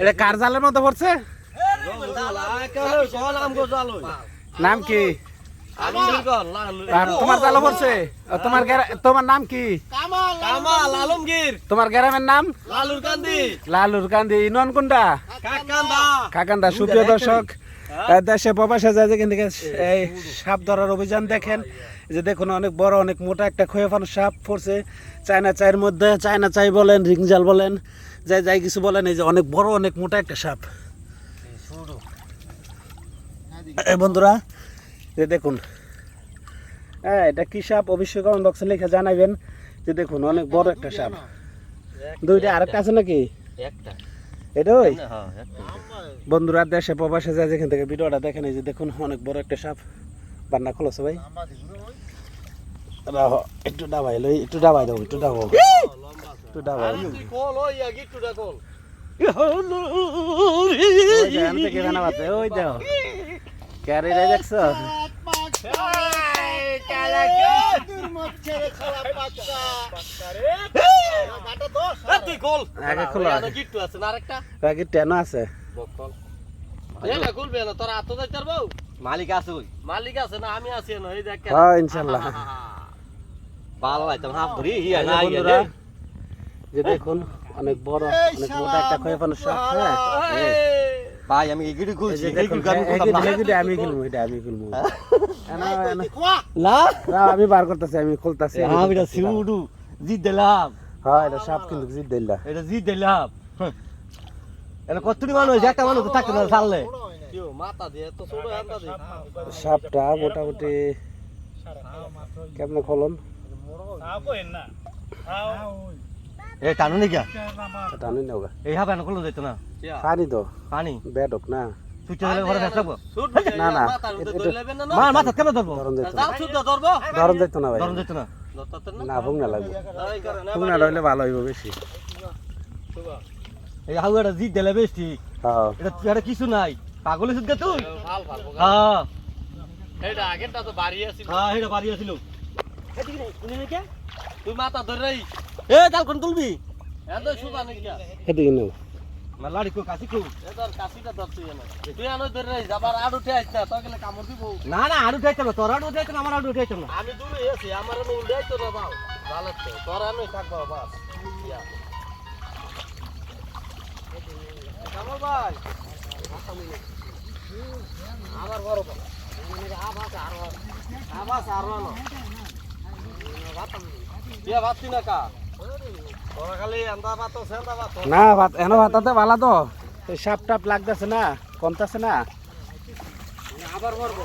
এটা কার জালের মতো পড়ছে? নাম কি? তোমার জালে পড়ছে? তোমার তোমার নাম কি? আলমগীর তোমার গ্রামের নাম? লালুর কান্দি। লালুর কান্দি। ইনন কোনটা? কাকান্দা সুপ্রিয় দর্শক দেশে প্রবাসে যায় যেখান থেকে এই সাপ ধরার অভিযান দেখেন। যে দেখুন অনেক বড় অনেক মোটা একটা খয়ে ফানো সাপ পড়ছে। চায়না চায়ের মধ্যে চায়না চাই বলেন রিংজাল বলেন যাই যাই কিছু বলেন এই যে অনেক বড় অনেক মোটা একটা সাপ। এই বন্ধুরা যে দেখুন হ্যাঁ এটা কি সাপ? অবশ্যই কমেন্ট বক্সে লিখে জানাবেন যে দেখুন অনেক বড় একটা সাপ। দুইটা আরেকটা আছে নাকি? একটা। এটা ওই? হ্যাঁ বন্ধুরা দেশে প্রবাসে যায় যেখান থেকে ভিডিওটা দেখেন এই যে দেখুন অনেক বড় একটা সাপ। বান্না খোলছে ভাই একটু ডাবাই লই একটু ডাবাই দাও একটু ডাবাও একটু ডাবাই ওই দাও ক্যারি রে দেখছ? তুই কল আগে খোলো আগে। গিট্টু আছে না আরেকটা? আগে টেনো আছে। কল এটা খুলবে না তোর হাত যাইতে পারব? মালিক আছে ওই মালিক আছে না আমি আছি না এই দেখ হ্যাঁ ইনশাল্লাহ। ভালো লাগতাম হাফ ধরি এই যে বন্ধুরা যে দেখুন অনেক বড় অনেক মোটা একটা খয়ে সাপ হ্যাঁ? ভাই আমি এগিরি খুলছি এই আমি খুলবো এটা আমি খুলবো। এনা। না না, আমি বার করতেছি আমি খুলতেছি আমি এটা সিউডু জিত দিলাম হ্যাঁ এটা সাপ কিন্তু জিত দিল্লা এটা জিত দিলাম এটা কতটি মানুষ একটা মানুষ তো থাকতে না ছাড়লে। সাপটা মোটামুটি কেমনে খোলন এ টানু নি গা টানি নেও গা এই হাবে না খুলে যেত না? পানি তো। পানি? বেডক না। সুইচ দিলে ঘরে ফেসব না, না, মা মাথা কেমন ধরবো? ধরন যেত না। যাও শুদ্ধ ধরবো। ধরন যেত না ভাই। ধরন যেত না। না ভুং না লাগবে। ভুং না রইলে ভালো হইব বেশি। এই হাউ এটা জিত দিলে বেশ। ঠিক হ্যাঁ। এটা এটা কিছু নাই। পাগল হইছিস গা তুই? হ্যাঁ এটা আগেরটা তো বাড়ি আছিল। হ্যাঁ এটা বাড়ি আছিল। তুই মাথা ধরে রাই এ কোন তুলবি? এত সুদা নাকি? এদিকে নেও না লাড়ি কো কাছি কো। তোর কাশিটা ধরছি না তুই আনো ধরে রাই যাবার আর উঠে আইছ না তো গেলে কামড় দিব। না না আড়ু উঠাইতে না তোর আড়ু উঠাইতে না আমার আড়ু উঠাইতে না। আমি দূরে আছি আমার এনে উল্টাই তো না বাও ভালো তো তোর আনোই থাকব বাস। কামড় ভাই। আমার বড় কথা আবাস আর আবাস আর না ভাবছি না কা? না ভাত এনো ভাতাতে ভালো তো। এই সাপ টাপ লাগতেছে না কমতেছে না। আবার মরবো।